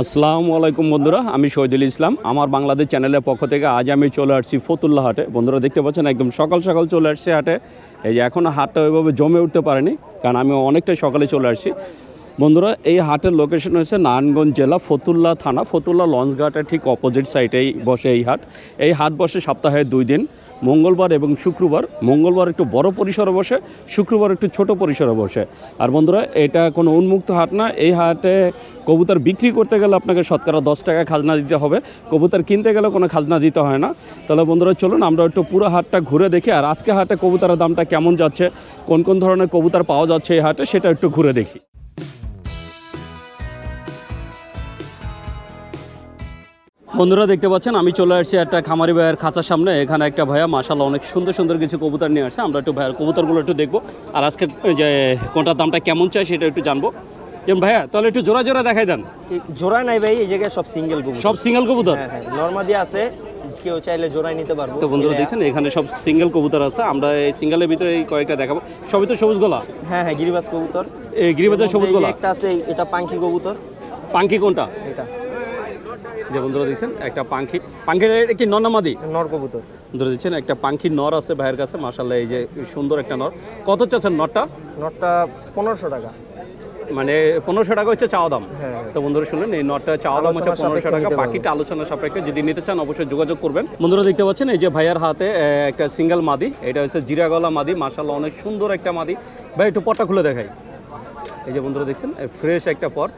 আসসালামু আলাইকুম বন্ধুরা, আমি শহীদুল ইসলাম। আমার বাংলাদেশ চ্যানেলের পক্ষ থেকে আজ আমি চলে আসছি ফতুল্লা হাটে। বন্ধুরা, দেখতে পাচ্ছেন একদম সকাল সকাল চলে আসছি হাটে। এই যে এখনও হাটটা ওইভাবে জমে উঠতে পারেনি, কারণ আমি অনেকটাই সকালে চলে আসছি। বন্ধুরা, এই হাটের লোকেশন হচ্ছে নারায়ণগঞ্জ জেলা ফতুল্লা থানা, ফতুল্লা লঞ্চ লঞ্চঘাটের ঠিক অপোজিট সাইডেই বসে এই হাট। এই হাট বসে সপ্তাহে দুই দিন। মঙ্গলবার এবং শুক্রবার, মঙ্গলবার একটু বড় পরিসরে বসে, শুক্রবার একটু ছোট পরিসরে বসে। আর বন্ধুরা, এটা কোনো উন্মুক্ত হাট না, এই হাটে কবুতর বিক্রি করতে গেলে আপনাকে শতকরা দশ টাকা খাজনা দিতে হবে। কবুতর কিনতে গেলে কোনো খাজনা দিতে হয় না। তাহলে বন্ধুরা, চলুন আমরা একটু পুরো হাটটা ঘুরে দেখি, আর আজকে হাটে কবুতরের দামটা কেমন যাচ্ছে, কোন কোন ধরনের কবুতর পাওয়া যাচ্ছে এই হাটে, সেটা একটু ঘুরে দেখি। বন্ধুরা দেখতে পাচ্ছেন আমি চলে আসছি একটা খামারি ভাইয়ের খাঁচার সামনে। এখানে একটা ভাইয়া মাসাল্লাহ অনেক সুন্দর সুন্দর কিছু কবুতর নিয়ে আসছে। আমরা একটু ভাইয়ের কবুতরগুলো একটু দেখব। আর আজকে যে কোনটার দামটা কেমন চাই সেটা একটু জানব। যেমন ভাইয়া তাহলে একটু জোড়া জোড়া দেখাই দেন। জোড়া নাই ভাই এই জায়গায় সব সিঙ্গেল কবুতর। সব সিঙ্গেল কবুতর? হ্যাঁ হ্যাঁ নর্মাদি আছে। কেউ চাইলে জোড়াই নিতে পারব। তো বন্ধুরা দেখছেন এখানে সব সিঙ্গেল কবুতর আছে। আমরা এই সিঙ্গেলের ভিতরে এই কয়েকটা দেখাবো। সবই তো সবুজ গলা? হ্যাঁ হ্যাঁ গিরিবাজ কবুতর। এই গিরিবাজার সবুজ গলা? একটা আছে এটা পাঙ্কি কবুতর। পাঙ্কি কোনটা? এটা। যে বন্ধুরা দেখছেন একটা পাঙ্কি পাঙ্কির এটা কি নন্নামাদি নর কবুতর। বন্ধুরা দেখছেন একটা পাঙ্কির নর আছে ভাইয়ের কাছে মাসাল্লাহ এই যে সুন্দর একটা নর। কত চাচ্ছেন নরটা? নরটা পনেরোশো টাকা। মানে পনেরোশো টাকা হচ্ছে চাওয়া দাম। হ্যাঁ হ্যাঁ। তো বন্ধুরা শুনলেন এই নটটা চাওয়া দাম হচ্ছে আলোচনা পনেরোশো সাপেক্ষে টাকা বাকিটা আলোচনা সাপেক্ষে যদি নিতে চান অবশ্যই যোগাযোগ করবেন। বন্ধুরা দেখতে পাচ্ছেন এই যে ভাইয়ার হাতে একটা সিঙ্গেল মাদি এটা হচ্ছে জিরাগলা মাদি মাসাল্লাহ অনেক সুন্দর একটা মাদি। ভাই একটু পটটা খুলে দেখাই। এই যে বন্ধুরা দেখছেন ফ্রেশ একটা পর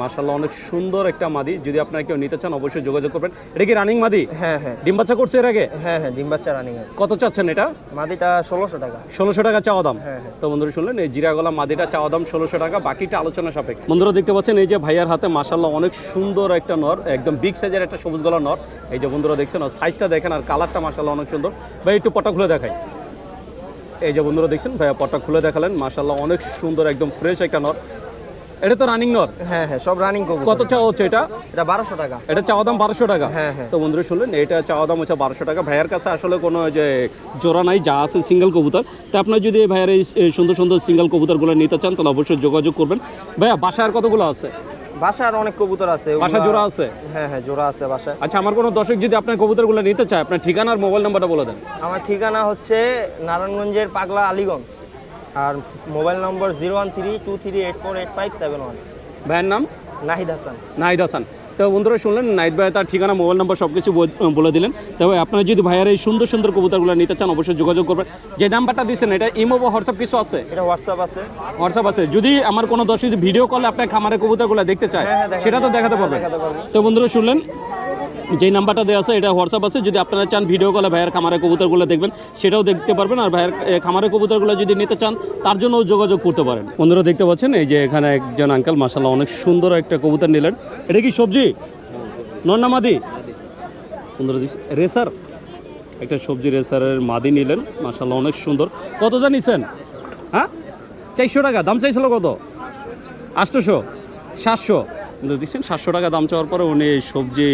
মাসাল্লাহ অনেক সুন্দর একটা মাদি। যদি আপনারা কেউ নিতে চান অবশ্যই যোগাযোগ করবেন। এটা কি রানিং মাদি? হ্যাঁ হ্যাঁ। ডিম বাচ্চা করছে এর আগে? হ্যাঁ হ্যাঁ ডিম বাচ্চা রানিং আছে। কত চাচ্ছেন এটা? মাদিটা ষোলোশো টাকা। ষোলোশো টাকা চাওয়া দাম? হ্যাঁ হ্যাঁ। তো বন্ধুরা শুনলেন এই জিরাগলা মাদিটা চাওয়া দাম ষোলোশো টাকা বাকিটা আলোচনা সাপেক্ষে। বন্ধুরা দেখতে পাচ্ছেন এই যে ভাইয়ার হাতে মাসাল্লাহ অনেক সুন্দর একটা নর একদম বিগ সাইজের একটা সবুজ গলা নর। এই যে বন্ধুরা দেখছেন সাইজটা দেখেন আর কালারটা মাসাল্লাহ অনেক সুন্দর। ভাই একটু পটা খুলে দেখাই। এই যে বন্ধুরা দেখছেন ভাইয়া পটা খুলে দেখালেন। মাসাল্লাহ অনেক সুন্দর একদম ফ্রেশ একটা নর। এটা তো রানিং নর? হ্যাঁ হ্যাঁ সব রানিং কবুতর। কত চাওয়া হচ্ছে এটা? এটা বারোশো টাকা। এটা চাওয়া দাম বারোশো টাকা? হ্যাঁ হ্যাঁ। তো বন্ধুরা শুনলেন এটা চাওয়া দাম হচ্ছে বারোশো টাকা। ভাইয়ার কাছে আসলে কোনো যে জোড়া নাই যা আছে সিঙ্গেল কবুতর। তো আপনার যদি ভাইয়ার এই এই সুন্দর সুন্দর সিঙ্গেল কবুতরগুলো নিতে চান তাহলে অবশ্যই যোগাযোগ করবেন। ভাইয়া বাসার কতগুলো আছে? বাসার অনেক কবুতর আছে। বাসা জোড়া আছে? হ্যাঁ হ্যাঁ জোড়া আছে বাসায়। আচ্ছা আমার কোনো দর্শক যদি আপনার কবুতরগুলো নিতে চায় আপনার ঠিকানা আর মোবাইল নাম্বারটা বলে দেন। আমার ঠিকানা হচ্ছে নারায়ণগঞ্জের পাগলা আলীগঞ্জ। আর মোবাইল নম্বর zero one three two three eight four eight five seven one. ভাইয়ের নাম? নাহিদ হাসান। নাহিদ হাসান। তো বন্ধুরা শুনলেন নাইট ভাই তার ঠিকানা মোবাইল নাম্বার সব কিছু বলে দিলেন। তবে আপনারা যদি ভাইয়ার এই সুন্দর সুন্দর কবুতরগুলো নিতে চান অবশ্যই যোগাযোগ করবেন। যে নাম্বারটা দিচ্ছেন এটা ইমো বা হোয়াটসঅ্যাপ কিছু আছে? এটা হোয়াটসঅ্যাপ আছে। হোয়াটসঅ্যাপ আছে। যদি আমার কোনো দর্শক যদি ভিডিও কলে আপনার খামারের কবুতরগুলো দেখতে চায় হ্যাঁ, হ্যাঁ, সেটা তো দেখাতে পারবেন তো বন্ধুরা শুনলেন যেই নাম্বারটা দেওয়া আছে এটা হোয়াটসঅ্যাপ আছে। যদি আপনারা চান ভিডিও কলে ভাইয়ের খামারের কবুতরগুলো দেখবেন সেটাও দেখতে পারবেন। আর ভাইয়ের এ, খামারের কবুতরগুলো যদি নিতে চান তার জন্যও যোগাযোগ করতে পারেন। বন্ধুরা দেখতে পাচ্ছেন এই যে এখানে একজন আঙ্কাল মাসাল্লাহ অনেক সুন্দর একটা কবুতর নিলেন। এটা কি সবজি? নন্নামাদি রেসার। একটা সবজি রেসারের মাদি নিলেন মাসাল্লাহ অনেক সুন্দর। কতটা নিছেন? হ্যাঁ? চারশো টাকা দাম চাইছিল কত? আটশোশো সাতশো। দেখছেন সাতশো টাকা দাম চাওয়ার পরে উনি সবজি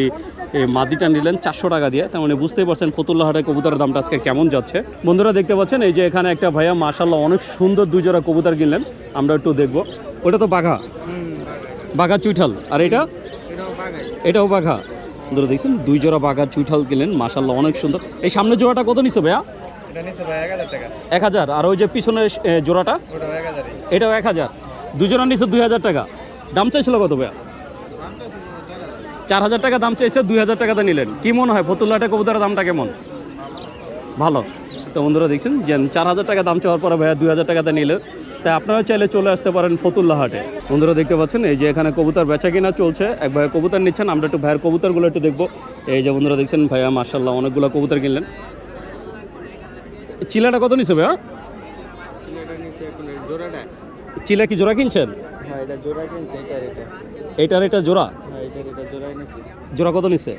এই মাদিটা নিলেন চারশো টাকা দিয়ে। তার মানে বুঝতেই পারছেন ফতুল্লা হাটে কবুতরের দামটা আজকে কেমন যাচ্ছে। বন্ধুরা দেখতে পাচ্ছেন এই যে এখানে একটা ভাইয়া মাসাল্লাহ অনেক সুন্দর দুই জোড়া কবুতর কিনলেন। আমরা একটু দেখব। ওটা তো বাঘা। বাঘা চুইঠাল। আর এটা? এটাও বাঘা। বন্ধুরা দেখছেন দুই জোড়া বাঘা চুইঠাল কিনলেন মাসাল্লাহ অনেক সুন্দর। এই সামনে জোড়াটা কত নিছে ভাইয়া? এক হাজার আর ওই যে পিছনের জোড়াটা? এটাও এক হাজার। দুজনের নিচে দুই হাজার টাকা। দাম চাইছিল কত ভাইয়া? চার হাজার টাকা দাম চাইছে দুই হাজার টাকাতে নিলেন। কি মনে হয় ফতুল্লাটা কবুতরের দামটা কেমন? ভালো। তো বন্ধুরা দেখছেন যে চার হাজার টাকা দাম চাওয়ার পরে ভাইয়া দুই হাজার টাকাতে নিলেন। তাই আপনারা চাইলে চলে আসতে পারেন ফতুল্লা হাটে। বন্ধুরা দেখতে পাচ্ছেন এই যে এখানে কবুতর বেচা কিনা চলছে। এক ভাইয়া কবুতর নিচ্ছেন আমরা একটু ভাইয়ের কবুতরগুলো একটু দেখব। এই যে বন্ধুরা দেখছেন ভাইয়া মার্শাল্লাহ অনেকগুলো কবুতর কিনলেন। চিলাটা কত নিছে ভাইয়া? চিলা কি জোড়া কিনছেন? হ্যাঁ এটার এটা জোড়া হ্যাঁ এটার এটা জোড়াই নিচ্ছে জোড়া কত নিছে?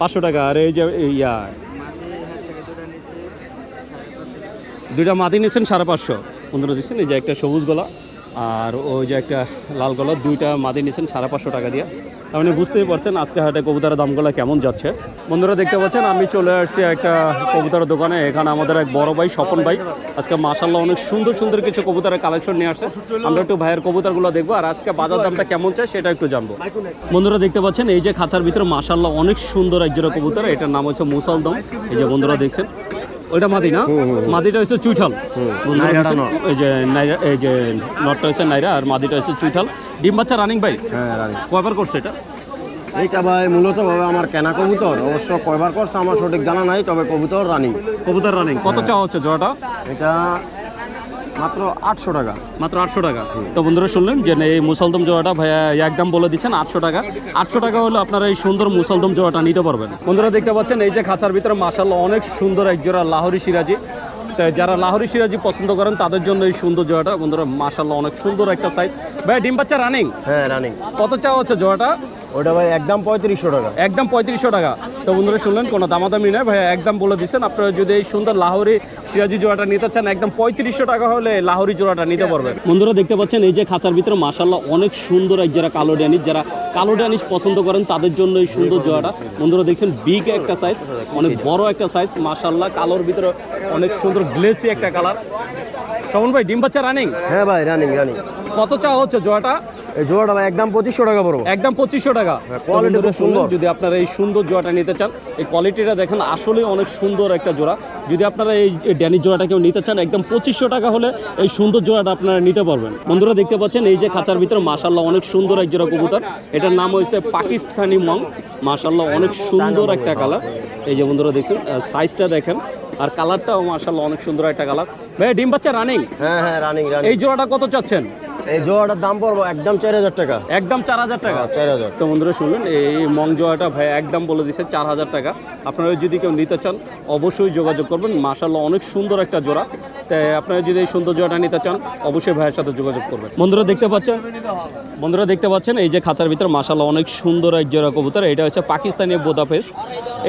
পাঁচশো টাকা। আর এই যে ইয়া নিচ্ছে দুইটা মাটি নিচ্ছেন সাড়ে পাঁচশো। পনেরো দিচ্ছেন এই যে একটা সবুজ গলা। আর ওই যে একটা লাল কালার দুইটা মাদি নিয়েছেন সাড়ে পাঁচশো টাকা দিয়ে। আপনি বুঝতেই পারছেন আজকে হাটে কবুতরের দামগুলো কেমন যাচ্ছে। বন্ধুরা দেখতে পাচ্ছেন, আমি চলে আসছি একটা কবুতরের দোকানে। এখানে আমাদের এক বড় ভাই, স্বপন ভাই। আজকে মাসাল্লাহ অনেক সুন্দর সুন্দর কিছু কবুতরের কালেকশন নিয়ে আসছে। আমরা একটু ভাইয়ের কবুতরগুলো দেখব আর আজকে বাজার দামটা কেমন চাই সেটা একটু জানব। বন্ধুরা দেখতে পাচ্ছেন, এই যে খাঁচার ভিতরে মাসাল্লাহ অনেক সুন্দর এক জোড়া কবুতর। এটার নাম হচ্ছে মুসালদম। এই যে বন্ধুরা দেখছেন ওইটা মাদি না? মাদিটা হচ্ছে চুইঠাল। এই যে নাইরা এই যে নটটা হচ্ছে নাইরা আর মাদিটা হচ্ছে চুইঠাল। ডিম বাচ্চা রানিং ভাই? হ্যাঁ কয়বার করছে এটা? এইটা ভাই মূলত ভাবে আমার কেনা কবুতর। অবশ্য কয়বার করছে আমার সঠিক জানা নাই তবে কবুতর রানিং কবুতর রানিং কত চাওয়া হচ্ছে জোড়াটা? এটা মাত্র আটশো টাকা। মাত্র আটশো টাকা। তো বন্ধুরা শুনলেন যে এই মুসলদম জোড়াটা ভাইয়া একদম বলে দিচ্ছেন আটশো টাকা। আটশো টাকা হলে আপনারা এই সুন্দর মুসলদম জোড়াটা নিতে পারবেন। বন্ধুরা দেখতে পাচ্ছেন এই যে খাঁচার ভিতরে মাসাল্লাহ অনেক সুন্দর এক জোড়া লাহোরি সিরাজি। যারা লাহোরি সিরাজি পছন্দ করেন তাদের জন্য এই সুন্দর জোড়াটা বন্ধুরা মাসাল্লাহ অনেক সুন্দর একটা সাইজ ভাই ডিম বাচ্চা রানিং হ্যাঁ রানিং কত চাওয়া হচ্ছে জোড়াটা ওটা ভাই একদম পঁয়ত্রিশশো টাকা। একদম পঁয়ত্রিশশো টাকা। তো বন্ধুরা শুনলেন কোনো দামাদামি নয় ভাই একদম বলে দিচ্ছেন। আপনারা যদি এই সুন্দর লাহোরি সিরাজি জোড়াটা নিতে চান একদম পঁয়ত্রিশশো টাকা হলে লাহোরি জোড়াটা নিতে পারবেন। বন্ধুরা দেখতে পাচ্ছেন এই যে খাঁচার ভিতরে মাসাল্লাহ অনেক সুন্দর এক যারা কালো ড্যানিস যারা কালো ড্যানিস পছন্দ করেন তাদের জন্য এই সুন্দর জোড়াটা। বন্ধুরা দেখছেন বিগ একটা সাইজ অনেক বড় একটা সাইজ মাসাল্লাহ কালোর ভিতরে অনেক সুন্দর গ্লেসি একটা কালার শ্রবণ ভাই ডিম বাচ্চা রানিং হ্যাঁ ভাই রানিং রানিং কত চা হচ্ছে জোড়াটা? জোড়াটা ভাই একদম পঁচিশশো টাকা পড়ব। একদম পঁচিশশো টাকা। হ্যাঁ, খুব শুনলেন, সুন্দর। যদি আপনারা এই সুন্দর জোড়াটা নিতে চান এই কোয়ালিটিটা দেখেন আসলে অনেক সুন্দর একটা জোড়া। যদি আপনারা এই এই ড্যানি জোড়াটা কেউ নিতে চান একদম পঁচিশশো টাকা হলে এই সুন্দর জোড়াটা আপনারা নিতে পারবেন। বন্ধুরা দেখতে পাচ্ছেন এই যে খাঁচার ভিতরে মাশাল্লাহ অনেক সুন্দর এক জোড়া কবুতর। এটার নাম হয়েছে পাকিস্তানি মং। মাশাল্লাহ অনেক সুন্দর একটা কালার। এই যে বন্ধুরা দেখছেন সাইজটা দেখেন আর কালারটাও মাশাল্লাহ অনেক সুন্দর একটা কালার। ভাই ডিম বাচ্চা রানিং হ্যাঁ হ্যাঁ রানিং রানিং এই জোড়াটা কত চাচ্ছেন? এই জোড়াটার দাম পড়ব একদম চার হাজার টাকা। একদম চার হাজার টাকা? হ্যাঁ, চার হাজার। তো বন্ধুরা শুনলেন এই মং জোয়াটা ভাই একদম বলে দিচ্ছে চার হাজার টাকা। আপনারা যদি কেউ নিতে চান অবশ্যই যোগাযোগ করবেন। মাশাল্লাহ অনেক সুন্দর একটা জোড়া। তাই আপনারা যদি এই সুন্দর জোড়াটা নিতে চান অবশ্যই ভাইয়ের সাথে যোগাযোগ করবেন। বন্ধুরা দেখতে পাচ্ছেন? বন্ধুরা দেখতে পাচ্ছেন? এই যে খাঁচার ভিতরে মাশাল্লাহ অনেক সুন্দর এক জোড়া কবুতর। এটা হচ্ছে পাকিস্তানি বোদাফেস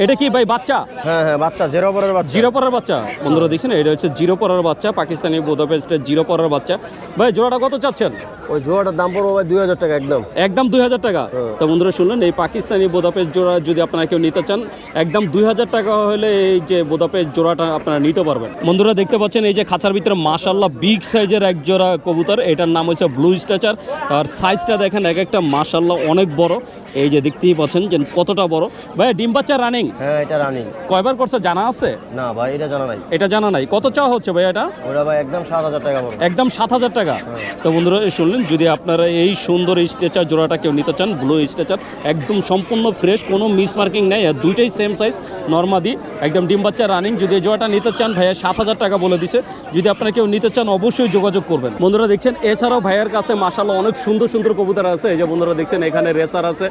এটা কি ভাই বাচ্চা? হ্যাঁ হ্যাঁ বাচ্চা জেরো পরের বাচ্চা। জিরো পরের বাচ্চা। বন্ধুরা দেখছেন এটা হচ্ছে জিরো পরের বাচ্চা পাকিস্তানি বোদাফেস্টের জিরো পরের বাচ্চা। ভাই জোড়াটা কত চাচ্ছেন? ওই জোড়াটার দাম পড়ব ভাই দুই হাজার টাকা একদম। একদম দুই হাজার টাকা? হ্যাঁ। তো বন্ধুরা শুনলেন এই পাকিস্তানি বোদাপেস জোড়া যদি আপনারা কেউ নিতে চান একদম দুই হাজার টাকা হলে এই যে বোদাপেস জোড়াটা আপনারা নিতে পারবেন। বন্ধুরা দেখতে পাচ্ছেন এই যে খাঁচার ভিতরে মাশাল্লাহ বিগ সাইজের এক জোড়া কবুতর এটার নাম হচ্ছে ব্লু স্ট্যাচার আর সাইজটা দেখেন এক একটা মাশাল্লাহ অনেক বড়। এই যে দেখতেই পাচ্ছেন যে কতটা বড়। ভাই ডিম বাচ্চা রানিং হ্যাঁ এটা রানিং কয়বার করছে জানা আছে? না ভাই এটা জানা নাই। এটা জানা নাই। কত চাওয়া হচ্ছে ভাই এটা? ওটা ভাই একদম সাত হাজার টাকা একদম সাত হাজার টাকা। তো বন্ধুরা শুনলেন যদি আপনারা এই সুন্দর স্ট্রেচার জোড়াটা কেউ নিতে চান ব্লু স্ট্রেচার একদম সম্পূর্ণ ফ্রেশ কোনো মিস মার্কিং নেই আর দুইটাই সেম সাইজ নর্মাদি একদম ডিম বাচ্চা রানিং যদি এই জোড়াটা নিতে চান ভাইয়া সাত হাজার টাকা বলে দিছে। যদি আপনারা কেউ নিতে চান অবশ্যই যোগাযোগ করবেন। বন্ধুরা দেখছেন এছাড়াও ভাইয়ের কাছে মাসাল্লাহ অনেক সুন্দর সুন্দর কবুতর আছে। এই যে বন্ধুরা দেখছেন এখানে রেসার আছে।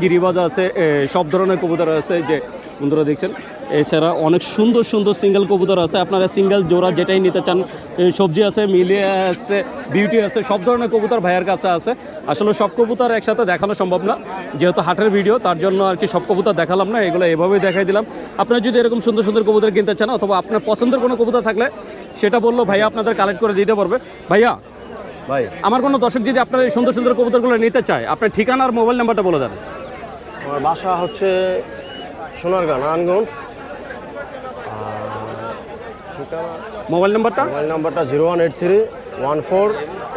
গিরিবাজ আছে? সব ধরনের কবুতর আছে যে বন্ধুরা দেখছেন। এছাড়া অনেক সুন্দর সুন্দর সিঙ্গেল কবুতর আছে। আপনারা সিঙ্গেল জোড়া যেটাই নিতে চান সবজি আছে মিলিয়ে আছে বিউটি আছে, সব ধরনের কবুতর ভাইয়ের কাছে আছে। আসলে সব কবুতর একসাথে দেখানো সম্ভব না। যেহেতু হাটের ভিডিও তার জন্য আর কি সব কবুতর দেখালাম না, এগুলো এভাবেই দেখাই দিলাম। আপনারা যদি এরকম সুন্দর সুন্দর কবুতর কিনতে চান, অথবা আপনার পছন্দের কোনো কবুতর থাকলে সেটা বলল, ভাইয়া আপনাদের কালেক্ট করে দিতে পারবে। ভাইয়া ভাই। আমার কোনো দর্শক যদি আপনার এই সুন্দর সুন্দর কবুতরগুলো নিতে চায় আপনার ঠিকানা আর মোবাইল নাম্বারটা বলে দেন। আমার বাসা হচ্ছে সোনারগাঁ নারায়ণগঞ্জ। মোবাইল নাম্বারটা? মোবাইল নাম্বারটা zero one eight three one four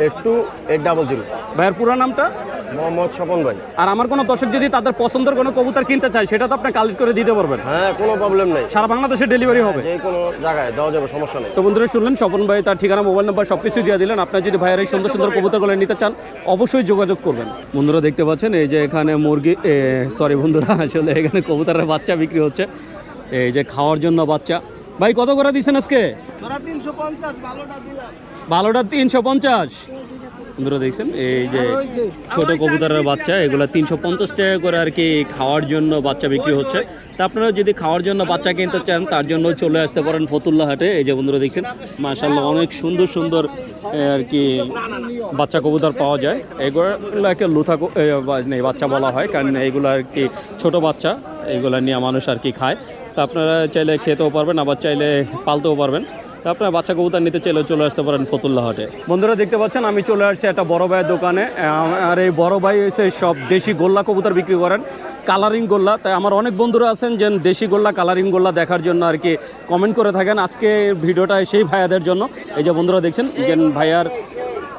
eight two eight double zero. ভাইয়ের পুরো নামটা? মোহাম্মদ স্বপন ভাই। আর আমার কোনো দর্শক যদি তাদের পছন্দের কোনো কবুতর কিনতে চায় সেটা তো আপনি কালেক্ট করে দিতে পারবেন। হ্যাঁ কোনো প্রবলেম নেই। সারা বাংলাদেশে ডেলিভারি হবে। যে কোনো জায়গায় দেওয়া যাবে সমস্যা নেই। তো বন্ধুরা শুনলেন স্বপন ভাই তার ঠিকানা মোবাইল নাম্বার সব কিছু দিয়ে দিলেন। আপনার যদি ভাইয়ের এই সুন্দর সুন্দর কবুতরগুলো নিতে চান অবশ্যই যোগাযোগ করবেন। বন্ধুরা দেখতে পাচ্ছেন এই যে এখানে মুরগি সরি বন্ধুরা আসলে এখানে কবুতরের বাচ্চা বিক্রি হচ্ছে। এই যে খাওয়ার জন্য বাচ্চা। ভাই কত করে দিচ্ছেন আজকে? ভালোটা তিনশো পঞ্চাশ? বন্ধুরা দেখছেন এই যে ছোট কবুতরের বাচ্চা এগুলো তিনশো পঞ্চাশ টাকা করে আর কি খাওয়ার জন্য বাচ্চা বিক্রি হচ্ছে। তা আপনারা যদি খাওয়ার জন্য বাচ্চা কিনতে চান তার জন্য চলে আসতে পারেন ফতুল্লা হাটে। এই যে বন্ধুরা দেখছেন মাশাল্লাহ অনেক সুন্দর সুন্দর আর কি বাচ্চা কবুতর পাওয়া যায়। এগুলোকে লুথা বাচ্চা বলা হয় কারণ এগুলো আর কি ছোট বাচ্চা এগুলো নিয়ে মানুষ আর কি খায়। তা আপনারা চাইলে খেতেও পারবেন, আবার চাইলে পালতেও পারবেন। তো আপনার বাচ্চা কবুতর নিতে চাইলে চলে আসতে পারেন ফতুল্লা হাটে। বন্ধুরা দেখতে পাচ্ছেন, আমি চলে আসছি একটা বড় ভাইয়ের দোকানে। আর এই বড় ভাই এসে সব দেশি গোল্লা কবুতর বিক্রি করেন, কালারিং গোল্লা। তাই আমার অনেক বন্ধুরা আছেন যে দেশি গোল্লা, কালারিং গোল্লা দেখার জন্য আর কি কমেন্ট করে থাকেন। আজকে ভিডিওটা সেই ভাইয়াদের জন্য। এই যে বন্ধুরা দেখছেন, যে ভাইয়ার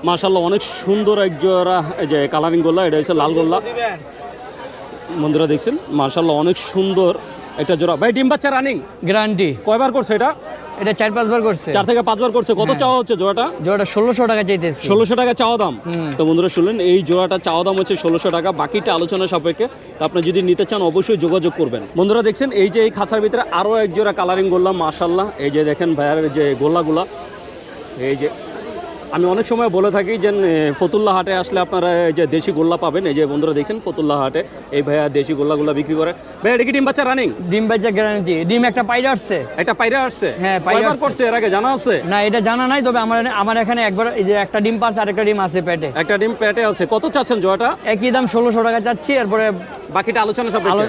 মার্শাল্লাহ অনেক সুন্দর এক জোড়া, এই যে কালারিং গোল্লা, এটা হচ্ছে লাল গোল্লা। বন্ধুরা দেখছেন মার্শাল্লাহ অনেক সুন্দর। একটা জোড়া। ভাই ডিম বাচ্চা রানিং গ্যারান্টি কয়বার করছে এটা? এটা চার পাঁচবার করছে। চার থেকে পাঁচবার করছে। কত চাওয়া হচ্ছে জোড়াটা? জোড়াটা ষোলোশো টাকা চাইতেছি। ষোলোশো টাকা চাওয়া দাম? তো বন্ধুরা শুনলেন এই জোড়াটা চাওয়া দাম হচ্ছে ষোলোশো টাকা। বাকিটা আলোচনা সাপেক্ষে। তো আপনি যদি নিতে চান অবশ্যই যোগাযোগ করবেন। বন্ধুরা দেখছেন এই যে এই খাঁচার ভিতরে আরও এক জোড়া কালারিং গোল্লা মার্শাল্লাহ এই যে দেখেন ভাইয়ার যে গোল্লাগুলা এই যে আমি অনেক সময় বলে থাকি যে ফতুল্লা হাটে আসলে আপনারা এই যে দেশি গোল্লা পাবেন। এই যে বন্ধুরা দেখছেন ফতুল্লা হাটে এই ভাইয়া দেশি গোল্লাগুলা বিক্রি করে। ভাই এটা কি ডিম বাচ্চা রানিং ডিম বাচ্চা গ্যারান্টি ডিম একটা পাইরে আসছে। একটা পায়রা আসছে? হ্যাঁ, আসছে। করছে এর আগে জানা আছে? না এটা জানা নাই তবে আমার আমার এখানে একবার এই যে একটা ডিম পাস আর একটা ডিম আছে পেটে। একটা ডিম পেটে আছে। কত চাচ্ছেন জোয়াটা? একই দাম ষোলোশো টাকা চাচ্ছি এরপরে বাকিটা আলোচনা সাপেক্ষে।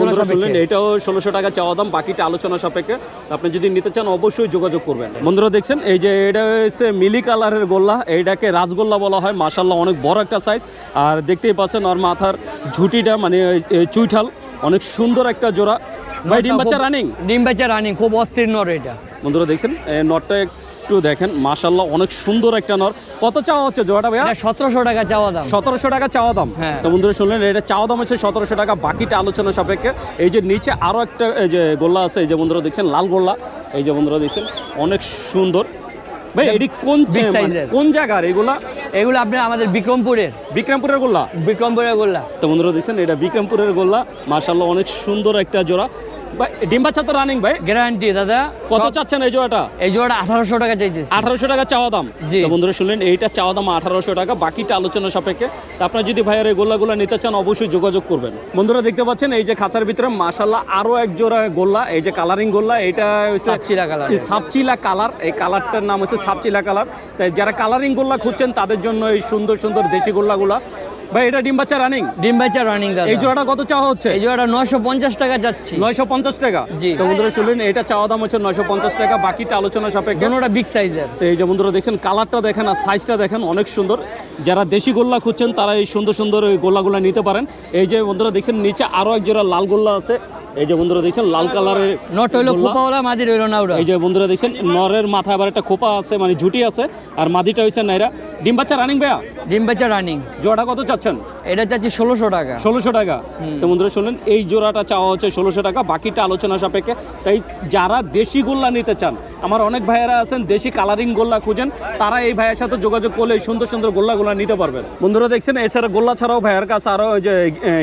বন্ধুরা শুনলেন এটাও ষোলোশো টাকা চাওয়া দাম বাকিটা আলোচনা সাপেক্ষে। আপনি যদি নিতে চান অবশ্যই যোগাযোগ করবেন। বন্ধুরা দেখছেন এই যে এটা হচ্ছে মিলি কালারের গোল্লা এইটাকে রাজগোল্লা বলা হয়। মাশাল্লাহ অনেক বড় একটা সাইজ আর দেখতেই পাচ্ছেন ওর মাথার ঝুটিটা মানে চুইঠাল অনেক সুন্দর একটা জোড়া। ভাই ডিম বাচ্চা রানিং ডিম বাচ্চা রানিং খুব অস্থির নর এটা। বন্ধুরা দেখছেন নটটা একটু দেখেন মাশাল্লাহ অনেক সুন্দর একটা নর। কত চাওয়া হচ্ছে জোড়াটা ভাইয়া? সতেরোশো টাকা চাওয়া দাম। সতেরোশো টাকা চাওয়া দাম। হ্যাঁ। তো বন্ধুরা শুনলেন এটা চাওয়া দাম হচ্ছে সতেরোশো টাকা বাকিটা আলোচনা সাপেক্ষে। এই যে নিচে আরও একটা এই যে গোল্লা আছে এই যে বন্ধুরা দেখছেন লাল গোল্লা। এই যে বন্ধুরা দেখছেন অনেক সুন্দর। ভাই এটি কোন মানে কোন জায়গার এগুলা? এগুলো আপনার আমাদের বিক্রমপুরের। বিক্রমপুরের গোল্লা? বিক্রমপুরের গোল্লা। তো বন্ধুরা দেখছেন এটা বিক্রমপুরের গোল্লা। মার্শাল্লাহ অনেক সুন্দর একটা জোড়া। ডিম বাচ্চা তো রানিং ভাই। গ্যারান্টি দাদা। কত চাচ্ছেন এই জোড়াটা? এই জোড়াটা আঠারোশো টাকা চাইতেছি। আঠারোশো টাকা চাওয়া দাম। জি। বন্ধুরা শুনলেন এইটা চাওয়া দাম আঠারোশো টাকা বাকিটা আলোচনা সাপেক্ষে। তা আপনারা যদি ভাইয়ের এই গোল্লাগুলো নিতে চান অবশ্যই যোগাযোগ করবেন। বন্ধুরা দেখতে পাচ্ছেন এই যে খাঁচার ভিতরে মাশাল্লাহ আরও এক জোড়া গোল্লা এই যে কালারিং গোল্লা এটা হচ্ছে। সাপচিলা কালার এই কালারটার নাম হচ্ছে সাপচিলা কালার তাই যারা কালারিং গোল্লা খুঁজছেন তাদের জন্য এই সুন্দর সুন্দর দেশি গোল্লাগুলা ভাই এটা ডিম বাচ্চা রানিং ডিম বাচ্চা রানিং দাদা। এই জোড়াটা কত চাওয়া হচ্ছে? এই জোড়াটা নশো পঞ্চাশ টাকা যাচ্ছি। নয়শো পঞ্চাশ টাকা? জি। তো বন্ধুরা শুনলেন এটা চাওয়া দাম হচ্ছে নয়শো পঞ্চাশ টাকা বাকিটা আলোচনা সাপেক্ষে। দোনোটা বিগ সাইজের তো এই যে বন্ধুরা দেখছেন কালারটা দেখেন আর সাইজটা দেখেন অনেক সুন্দর। যারা দেশি গোল্লা খুঁজছেন তারা এই সুন্দর সুন্দর ওই গোল্লাগুলো নিতে পারেন। এই যে বন্ধুরা দেখছেন নিচে আরও এক জোড়া লাল গোল্লা আছে। এই যে বন্ধুরা দেখছেন লাল কালারের নট হইল। খোপাওয়ালা মাদির হইল না ওরা এই যে বন্ধুরা দেখছেন নরের মাথায় আবার একটা খোপা আছে মানে ঝুটি আছে আর মাদিটা হয়েছে নাইরা। ডিম বাচ্চা রানিং ভাইয়া? ডিম বাচ্চা রানিং জোড়াটা কত চাচ্ছেন? এটা চাচ্ছি ষোলোশো টাকা। ষোলোশো টাকা। তো বন্ধুরা শুনলেন এই জোড়াটা চাওয়া হচ্ছে ষোলোশো টাকা বাকিটা আলোচনা সাপেক্ষে। তাই যারা দেশি গোল্লা নিতে চান আমার অনেক ভাইয়েরা আছেন দেশি কালারিং গোল্লা খুঁজেন তারা এই ভাইয়ের সাথে যোগাযোগ করলে এই সুন্দর সুন্দর গোল্লাগুলো নিতে পারবেন। বন্ধুরা দেখছেন এছাড়া গোল্লা ছাড়াও ভাইয়ের কাছে আরও ওই যে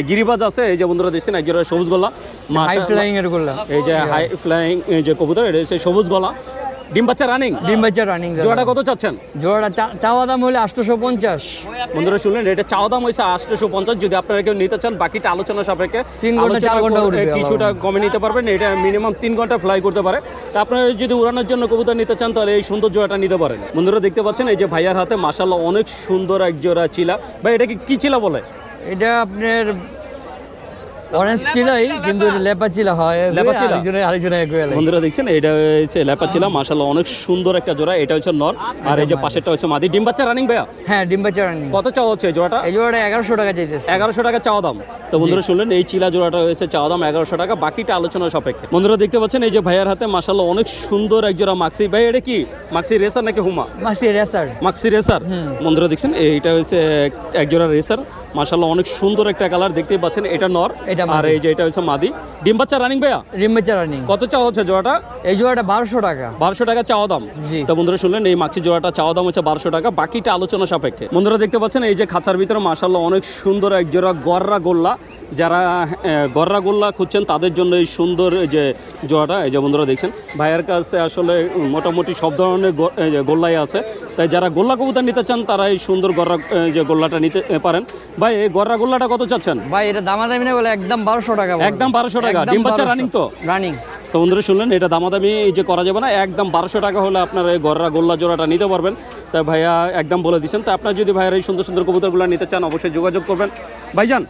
গিরিবাজ আছে এই যে বন্ধুরা দেখছেন এক জোড়া সবুজ গোল্লা। হাই ফ্লাইং এর গোল্লা এই যে হাই ফ্লাইং যে কবুতর এটা হচ্ছে সবুজ গলা। ডিম বাচ্চা রানিং ডিম বাচ্চা রানিং জোড়াটা কত চাচ্ছেন? জোড়াটা চাওয়া দাম হলে আটশোশো পঞ্চাশ। বন্ধুরা শুনলেন এটা চাওয়া দাম হয়েছে আটশোশো পঞ্চাশ। যদি আপনারা কেউ নিতে চান বাকিটা আলোচনা সাপেক্ষে। তিন ঘণ্টা, চার ঘণ্টা কিছুটা কমে নিতে পারবেন এটা মিনিমাম তিন ঘণ্টা ফ্লাই করতে পারে। তা আপনারা যদি উড়ানোর জন্য কবুতর নিতে চান তাহলে এই সুন্দর জোড়াটা নিতে পারেন। বন্ধুরা দেখতে পাচ্ছেন এই যে ভাইয়ার হাতে মাসাল্লাহ অনেক সুন্দর এক জোড়া চিলা। বা এটা কি কি চিলা বলে? এটা আপনার অরেঞ্জ চিলাই কিন্তু লেপা চিলা হয় লেপা চিলা? আরেকজনে আরেকজনে বন্ধুরা দেখছেন এটা হচ্ছে ল্যাপা চিলা মাসাল্লাহ অনেক সুন্দর একটা জোড়া। এটা হচ্ছে নর আর এই যে পাশেরটা হচ্ছে মাদি। ডিম বাচ্চা রানিং ভাইয়া? হ্যাঁ ডিম বাচ্চা রানিং কত চাওয়া হচ্ছে এই জোড়াটা? এই জোড়াটা এগারোশো টাকা চাইতেছে। এগারোশো টাকা চাওয়া দাম। তো বন্ধুরা শুনলেন এই চিলা জোড়াটা হয়েছে চাওয়া দাম এগারোশো টাকা বাকিটা আলোচনা সাপেক্ষে। বন্ধুরা দেখতে পাচ্ছেন এই যে ভাইয়ার হাতে মাসাল্লাহ অনেক সুন্দর এক জোড়া মাক্সি ভাই এটা কি মাক্সি রেসার নাকি হুমা মাসি রেসার মাক্সি রেসার বন্ধুরা দেখছেন এইটা হচ্ছে এক জোড়া রেসার মাসাল্লাহ অনেক সুন্দর একটা কালার দেখতেই পাচ্ছেন এটা নর এটা আর এই যে এটা হচ্ছে মাদি। ডিম বাচ্চা রানিং ভাইয়া? ডিম বাচ্চা রানিং কত চাওয়া হচ্ছে জোড়াটা? এই জোড়াটা বারোশো টাকা। বারোশো টাকা চাওয়া দাম। জি। তো বন্ধুরা শুনলেন এই মাক্সি জোড়াটা চাওয়া দাম হচ্ছে বারোশো টাকা বাকিটা আলোচনা সাপেক্ষে। বন্ধুরা দেখতে পাচ্ছেন এই যে খাঁচার ভিতরে মাসাল্লাহ অনেক সুন্দর এক জোড়া গররা গোল্লা। যারা গররা গোল্লা খুঁজছেন তাদের জন্য এই সুন্দর এই যে জোড়াটা এই যে বন্ধুরা দেখছেন ভাইয়ের কাছে আসলে মোটামুটি সব ধরনের গোল্লাই আছে। তাই যারা গোল্লা কবুতর নিতে চান তারা এই সুন্দর গররা যে গোল্লাটা নিতে পারেন। ভাই এই গররা গোল্লাটা কত চাচ্ছেন? ভাই এটা দামাদামি না বলে একদম বারোশো টাকা একদম 1200 টাকা। ডিম বাচ্চা 1200 running তো? রানিং তো বন্ধুরা শুনলেন এটা দামাদামি যে করা যাবে না একদম বারোশো টাকা হলে আপনার এই গররা গোল্লা জোড়াটা নিতে পারবেন। তাই ভাইয়া একদম বলে দিচ্ছেন। তা আপনার যদি ভাইয়ার এই সুন্দর সুন্দর কবুতরগুলো নিতে চান অবশ্যই যোগাযোগ করবেন। ভাইজান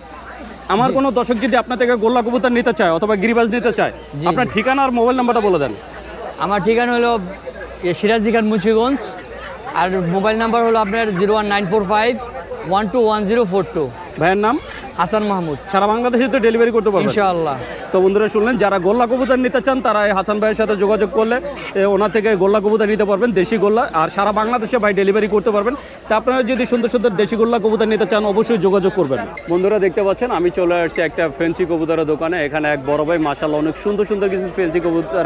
আমার কোনো দর্শক যদি আপনার থেকে গোল্লা কবুতর নিতে চায় অথবা গিরিবাজ নিতে চায় আপনার ঠিকানা আর মোবাইল নাম্বারটা বলে দেন। আমার ঠিকানা হলো এ সিরাজি খান মুন্সিগঞ্জ আর মোবাইল নাম্বার হলো আপনার zero one nine four five one two one zero four two. ভাইয়ের নাম? হাসান মাহমুদ সারা বাংলাদেশে তো ডেলিভারি করতে পারবেন। ইনশাআল্লাহ। তো বন্ধুরা শুনলেন যারা গোল্লা কবুতর নিতে চান তারা এই হাসান ভাইয়ের সাথে যোগাযোগ করলে এ, ওনার থেকে গোল্লা কবুতর নিতে পারবেন দেশি গোল্লা আর সারা বাংলাদেশে ভাই ডেলিভারি করতে পারবেন। তা আপনারা যদি সুন্দর সুন্দর দেশি গোল্লা কবুতর নিতে চান অবশ্যই যোগাযোগ করবেন। বন্ধুরা দেখতে পাচ্ছেন আমি চলে আসছি একটা ফেন্সি কবুতরের দোকানে। এখানে এক বড় ভাই মাসাল অনেক সুন্দর সুন্দর কিছু ফেন্সি কবুতর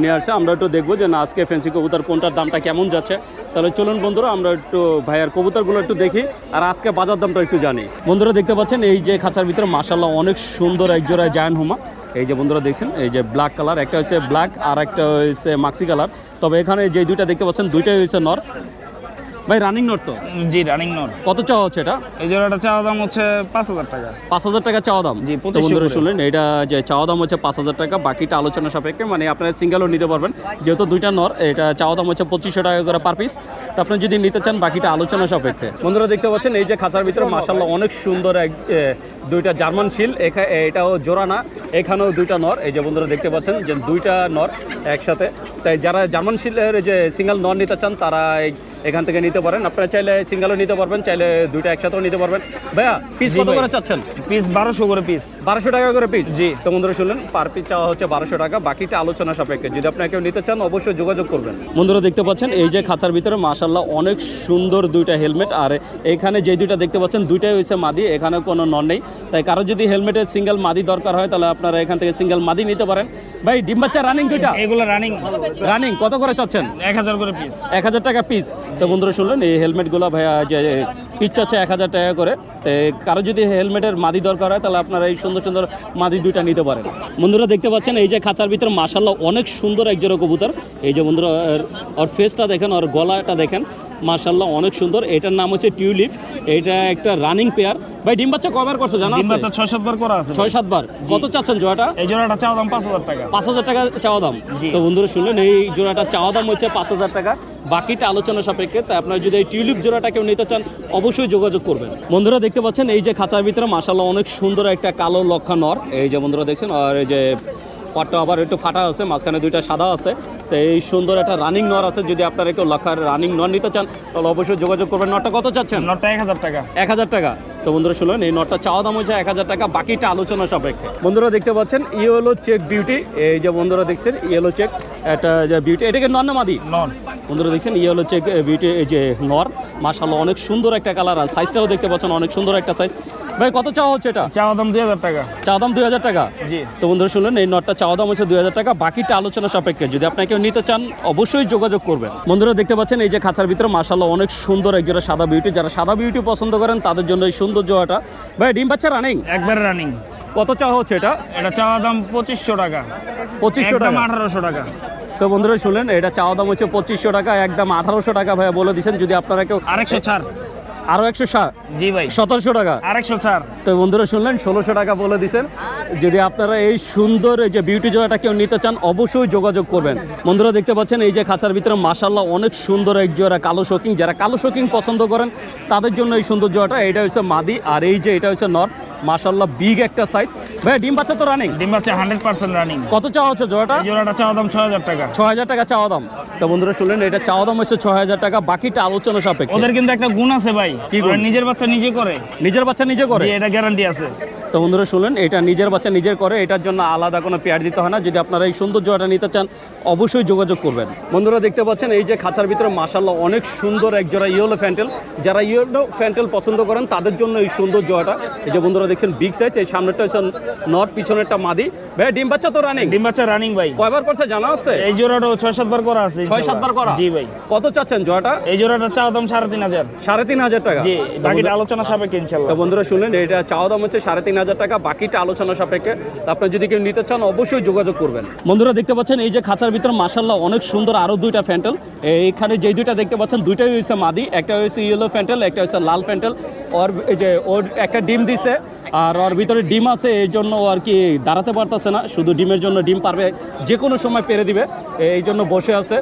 নিয়ে আসছে আমরা একটু দেখব যে না আজকে ফেন্সি কবুতর কোনটার দামটা কেমন যাচ্ছে। তাহলে চলুন বন্ধুরা আমরা একটু ভাইয়ার কবুতরগুলো একটু দেখি আর আজকে বাজার দামটা একটু জানি। বন্ধুরা দেখতে পাচ্ছেন এই যে খাঁচার ভিতরে মাসাল্লাহ অনেক সুন্দর এক জোড়া জায়ান হুমা এই যে বন্ধুরা দেখছেন, এই যে ব্ল্যাক কালার একটা হচ্ছে ব্ল্যাক আর একটা হচ্ছে মাক্সি কালার তবে এখানে যে দুইটা দেখতে পাচ্ছেন, দুইটাই হচ্ছে নর। ভাই রানিং নোট তো? জি রানিং নোট কত চাওয়া হচ্ছে এটা? এই জোড়াটা চাওয়া দাম হচ্ছে পাঁচ হাজার টাকা। পাঁচ হাজার টাকা চাওয়া দাম? জি, তো 2500 বন্ধুরা শুনলেন এটা যে চাওয়া দাম হচ্ছে পাঁচ হাজার টাকা বাকিটা আলোচনা সাপেক্ষে মানে আপনারা সিঙ্গেলও নিতে পারবেন। যেহেতু দুইটা নর এটা চাওয়া দাম হচ্ছে পঁচিশশো টাকা করে পার পিস তো আপনি যদি নিতে চান বাকিটা আলোচনা সাপেক্ষে। বন্ধুরা দেখতে পাচ্ছেন এই যে খাঁচার ভিতরে মাসাল্লাহ অনেক সুন্দর এক দুইটা জার্মান শিল এটাও জোড়া না এখানেও দুইটা নর। এই যে বন্ধুরা দেখতে পাচ্ছেন যে দুইটা নর একসাথে। তাই যারা জার্মান শিলের যে সিঙ্গেল নর নিতে চান তারা এখান থেকে নিতে পারেন। আপনারা চাইলে সিঙ্গেলও নিতে পারবেন চাইলে দুইটা একসাথেও নিতে পারবেন। ভাইয়া পিস কত করে চাচ্ছেন? পিস বারোশো করে পিস বারোশো টাকা করে পিস জি। তো বন্ধুরা শুনলেন পার পিস চাওয়া হচ্ছে বারোশো টাকা বাকিটা আলোচনা সাপেক্ষে। যদি আপনারা কেউ নিতে চান অবশ্যই যোগাযোগ করবেন। বন্ধুরা দেখতে পাচ্ছেন এই যে খাঁচার ভিতরে মাশাল্লাহ অনেক সুন্দর দুইটা হেলমেট আর এখানে যে দুইটা দেখতে পাচ্ছেন দুইটাই হয়েছে মাদি এখানে কোনো নন নেই। তাই কারও যদি হেলমেটের সিঙ্গেল মাদি দরকার হয় তাহলে আপনারা এখান থেকে সিঙ্গেল মাদি নিতে পারেন। ভাই ডিম বাচ্চা রানিং দুইটা এগুলো রানিং রানিং কত করে চাচ্ছেন? এক হাজার করে পিস এক হাজার টাকা পিস তো বন্ধুরা শুনলেন এই হেলমেটগুলো ভাইয়া যে পিস চাচ্ছে এক হাজার টাকা করে। তো কারও যদি হেলমেটের মাদি দরকার হয় তাহলে আপনারা এই সুন্দর সুন্দর মাদি দুইটা নিতে পারেন। বন্ধুরা দেখতে পাচ্ছেন এই যে খাঁচার ভিতরে মাসাল্লাহ অনেক সুন্দর এক জোড়া কবুতর। এই যে বন্ধুরা ওর ফেসটা দেখেন ওর গলাটা দেখেন। মাশাল্লাহ অনেক সুন্দর। এটার নাম হচ্ছে টিউলিপ। এটা একটা রানিং পেয়ার। ভাই ডিম বাচ্চা কবার করছে জানা ডিম? বাচ্চা ছয় সাতবার করা আছে ছয় সাতবার। কত চাচ্ছেন জোড়াটা? এই জোড়াটা চাওয়া দাম পাঁচ হাজার টাকা। পাঁচ হাজার টাকা চাওয়া দাম। তো বন্ধুরা শুনলেন এই জোড়াটা চাওয়া দাম হচ্ছে পাঁচ হাজার টাকা। বাকিটা আলোচনা সাপেক্ষে তাই আপনারা যদি এই টিউলিপ জোড়াটা কেউ নিতে চান অবশ্যই যোগাযোগ করবেন। বন্ধুরা দেখতে পাচ্ছেন এই যে খাঁচার ভিতরে মাসাল্লাহ অনেক সুন্দর একটা কালো লক্ষা নর। এই যে বন্ধুরা দেখছেন আর এই যে পাটটা আবার একটু ফাটা আছে মাঝখানে দুইটা সাদা আছে। তো এই সুন্দর একটা রানিং নর আছে। যদি আপনারা কেউ লক্ষার রানিং নর নিতে চান তাহলে অবশ্যই যোগাযোগ করবেন। নরটা কত চাচ্ছেন? নটটা এক হাজার টাকা। এক হাজার টাকা। তো বন্ধুরা শুনলেন এই নটটা চাওয়া দাম হচ্ছে এক হাজার টাকা বাকিটা আলোচনা সাপেক্ষে। বন্ধুরা দেখতে পাচ্ছেন ইয়েলো চেক বিউটি এই যে বন্ধুরা দেখছেন ইয়েলো চেক একটা যে বিউটি এটাকে নর না মাদি? নন বন্ধুরা দেখছেন ইয়েলো চেক বিউটি এই যে নর। মাশাল্লাহ অনেক সুন্দর একটা কালার আর সাইজটাও দেখতে পাচ্ছেন অনেক সুন্দর একটা সাইজ ভাই কত চাওয়া হচ্ছে এটা? চাওয়া দাম দুই হাজার টাকা। চাওয়া দাম দুই হাজার টাকা? জি। তো বন্ধুরা শুনলেন এই নটটা চাওয়া দাম হচ্ছে দুই হাজার টাকা বাকিটা আলোচনা সাপেক্ষে। যদি আপনাকে নিতে চান অবশ্যই যোগাযোগ করবেন। বন্ধুরা দেখতে পাচ্ছেন এই যে খাঁচার ভিতরে মাসাল্লাহ অনেক সুন্দর এক জোড়া সাদা বিউটি যারা সাদা বিউটি পছন্দ করেন তাদের জন্য এই সুন্দর জোড়াটা। ভাই ডিম বাচ্চা রানিং একবারে রানিং কত চাওয়া হচ্ছে এটা? এটা চাওয়া দাম পঁচিশশো টাকা। পঁচিশশো টাকা। আঠারোশো টাকা। তো বন্ধুরা শুনলেন এটা চাওয়া দাম হচ্ছে পঁচিশশো টাকা একদম আঠারোশো টাকা ভাইয়া বলে দিচ্ছেন। যদি আপনারা কেউ আরেকশো ছাড়। আরও একশো জি ভাই। সতেরোশো টাকা। আরেকশো ছাড় তো বন্ধুরা শুনলেন ষোলোশো টাকা বলে দিছেন। যদি আপনারা এই সুন্দর এই যে বিউটি জোড়াটা কেউ নিতে চান অবশ্যই যোগাযোগ করবেন। বন্ধুরা দেখতে পাচ্ছেন এই যে খাঁচার ভিতরে মাসাল্লাহ অনেক সুন্দর এক জোড়া কালো শোকিং যারা কালো শোকিং পছন্দ করেন তাদের জন্য এই সুন্দর জোড়াটা এটা হচ্ছে মাদি আর এই যে এটা হচ্ছে নর। মাসাল্লাহ বিগ একটা সাইজ ভাই ডিম বাচ্চা তো রানিং ডিম বাচ্চা হান্ড্রেড পার্সেন্ট রানিং কত চাওয়া হচ্ছে জোড়াটা? জোড়াটা চাওয়া দাম ছয় হাজার টাকা। ছ হাজার টাকা চাওয়া দাম। তো বন্ধুরা শুনলেন এটা চাওয়া দাম হচ্ছে ছ হাজার টাকা বাকিটা আলোচনা সাপেক্ষে। ওদের কিন্তু একটা গুণ আছে ভাই। কি? নিজের বাচ্চা নিজে করে। নিজের বাচ্চা নিজে করে? এটা গ্যারান্টি আছে। তো বন্ধুরা শুনলেন এটা নিজের বাচ্চা নিজের করে এটার জন্য আলাদা কোনো পেয়ার দিতে হয় না। যদি আপনারা এই সুন্দর জোড়াটা নিতে চান অবশ্যই যোগাযোগ করবেন। বন্ধুরা দেখতে পাচ্ছেন এই যে খাঁচার ভিতরে মাসাল্লাহ অনেক সুন্দর এক জোড়া ইয়েলো ফ্যান্টেল যারা ইয়েলো ফ্যান্টেল পছন্দ করেন তাদের জন্য এই সুন্দর জোড়াটা এই যে বন্ধুরা দেখছেন বিগ সাইজ এই সামনেরটা হচ্ছে নট পিছনেরটা মাদি। ভাই ডিম বাচ্চা তো রানিং ডিম বাচ্চা রানিং ভাই। কয়বার করছে জানা আছে? এই জোড়াটাও ছয় সাতবার করা আছে ছয় সাতবার করা? জি ভাই। কত চাচ্ছেন জোড়াটা? এই জোড়াটা চাওয়া দাম সাড়ে তিন হাজার। সাড়ে তিন হাজার টাকা। জি বাকিটা বন্ধুরা- আলোচনা সাপেক্ষে তো বন্ধুরা শুনলেন এটা চাওয়া দাম হচ্ছে সাড়ে তিন হাজার টাকা, বাকিটা আলোচনা সাপেক্ষে। তো আপনার যদি কেউ নিতে চান, অবশ্যই যোগাযোগ করবেন। বন্ধুরা, দেখতে পাচ্ছেন, এই যে খাঁচার ভিতরে মাসাল্লাহ অনেক সুন্দর আরও দুইটা ফ্যান্টেল। এইখানে যেই দুইটা দেখতে পাচ্ছেন, দুইটাই হয়েছে মাদি, একটা হয়েছে ইয়েলো ফ্যান্টেল একটা হচ্ছে লাল ফ্যান্টেল ওর এই যে, ওর একটা ডিম দিছে, আর ওর ভিতরে ডিম আছে, এই জন্য আর কি দাঁড়াতে পারতেছে না। শুধু ডিমের জন্য ডিম পারবে যে কোনো সময় পেরে দিবে, এই জন্য বসে আছে।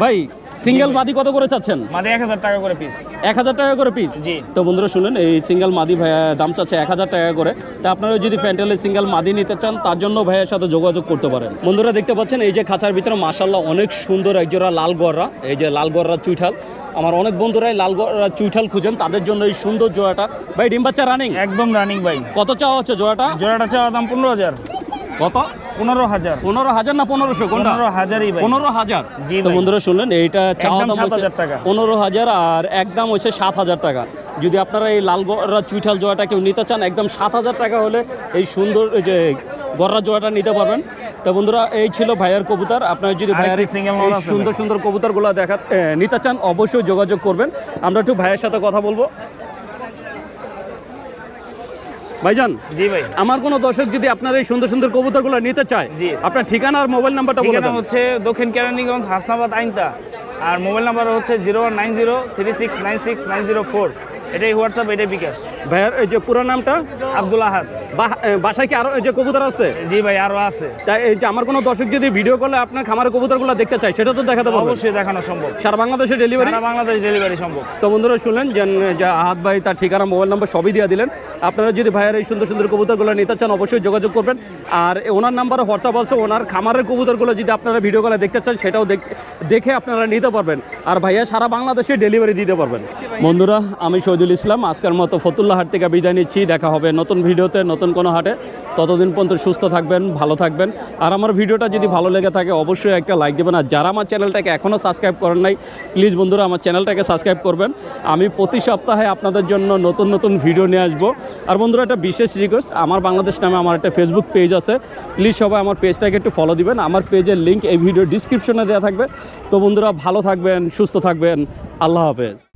ভাই সিঙ্গেল মাদি কত করে চাচ্ছেন? মাদি এক হাজার টাকা করে পিস এক হাজার টাকা করে পিস জি। তো বন্ধুরা শুনুন এই সিঙ্গেল মাদি ভাইয়া দাম চাচ্ছে এক হাজার টাকা করে। তা আপনারা যদি প্যান্টেলের সিঙ্গেল মাদি নিতে চান তার জন্য ভাইয়ের সাথে যোগাযোগ করতে পারেন। বন্ধুরা দেখতে পাচ্ছেন এই যে খাঁচার ভিতরে মাসাল্লাহ অনেক সুন্দর একজোড়া লাল গররা এই যে লাল গররা চুইঠাল। আমার অনেক বন্ধুরাই লাল চুইঠাল খুঁজেন তাদের জন্য এই সুন্দর জোড়াটা। ভাই ডিম বাচ্চা রানিং একদম রানিং ভাই। কত চাওয়া হচ্ছে জোড়াটা? জোড়াটা চাওয়া দাম পনেরো হাজার। কত? পনেরো হাজার। পনেরো হাজার না পনেরোশো? পনেরো হাজারই পনেরো হাজার? জি তো বন্ধুরা শুনলেন এইটা চাওয়া দাম 7,000 টাকা। পনেরো হাজার আর একদম হচ্ছে সাত হাজার টাকা। যদি আপনারা এই লাল গররা চুইঠাল জোড়াটা কেউ নিতে চান একদম সাত হাজার টাকা হলে এই সুন্দর যে গররা জোড়াটা নিতে পারবেন। তো বন্ধুরা এই ছিল ভাইয়ার কবুতর। আপনারা যদি ভাইয়ার সুন্দর সুন্দর কবুতরগুলো দেখা নিতে চান অবশ্যই যোগাযোগ করবেন। আমরা একটু ভাইয়ের সাথে কথা বলব। ভাইজান জি ভাই। আমার কোন দর্শক যদি আপনার এই সুন্দর সুন্দর কবুতরগুলো নিতে চায় জি। আপনার ঠিকানা আর মোবাইল নাম্বারটা বলে দেন। হচ্ছে দক্ষিণ কেরানীগঞ্জ হাসনাবাদ আইনতা আর মোবাইল নাম্বার হচ্ছে zero one nine zero three six nine six nine zero four. এটাই হোয়াটসঅ্যাপ এটাই বিকাশ। ভাইয়ার এই যে পুরো নামটা? আব্দুল আহাদ। বাসায় কি আরও এই যে কবুতর আছে? জি ভাই আরও আছে। তাই এই যে আমার কোনো দর্শক যদি ভিডিও কলে আপনার খামারের কবুতরগুলো দেখতে চায় সেটা তো দেখাতে পারবেন। অবশ্যই দেখানো সম্ভব। সারা বাংলাদেশে ডেলিভারি সারা বাংলাদেশ ডেলিভারি সম্ভব। তো বন্ধুরা শুনলেন যে আহাত ভাই তার ঠিকানা মোবাইল নাম্বার সবই দিয়ে দিলেন। আপনারা যদি ভাইয়ের এই সুন্দর সুন্দর কবুতরগুলো নিতে চান অবশ্যই যোগাযোগ করবেন। আর ওনার নাম্বারে হোয়াটসঅ্যাপ আছে ওনার খামারের কবুতরগুলো যদি আপনারা ভিডিও কলে দেখতে চান সেটাও দেখ- দেখে আপনারা নিতে পারবেন। আর ভাইয়া সারা বাংলাদেশে ডেলিভারি দিতে পারবেন। বন্ধুরা আমি শহীদুল ইসলাম, আজকের মতো ফতুল্লা হাট থেকে বিদায় নিচ্ছি। দেখা হবে নতুন ভিডিওতে, নতুন কোনো হাটে। ততদিন পর্যন্ত সুস্থ থাকবেন, ভালো থাকবেন। আর আমার ভিডিওটা যদি ভালো লেগে থাকে, অবশ্যই একটা লাইক দেবেন। আর যারা আমার চ্যানেলটাকে এখনও সাবস্ক্রাইব করেন নাই প্লিজ বন্ধুরা আমার চ্যানেলটাকে সাবস্ক্রাইব করবেন। আমি প্রতি সপ্তাহে আপনাদের জন্য নতুন নতুন ভিডিও নিয়ে আসব। আর বন্ধুরা, একটা বিশেষ রিকোয়েস্ট আমার বাংলাদেশ নামে আমার একটা ফেসবুক পেজ আছে। প্লিজ সবাই আমার পেজটাকে একটু ফলো দিবেন। আমার পেজের লিঙ্ক এই ভিডিও ডিসক্রিপশনে দেওয়া থাকবে। তো বন্ধুরা, ভালো থাকবেন, সুস্থ থাকবেন। আল্লাহ হাফেজ।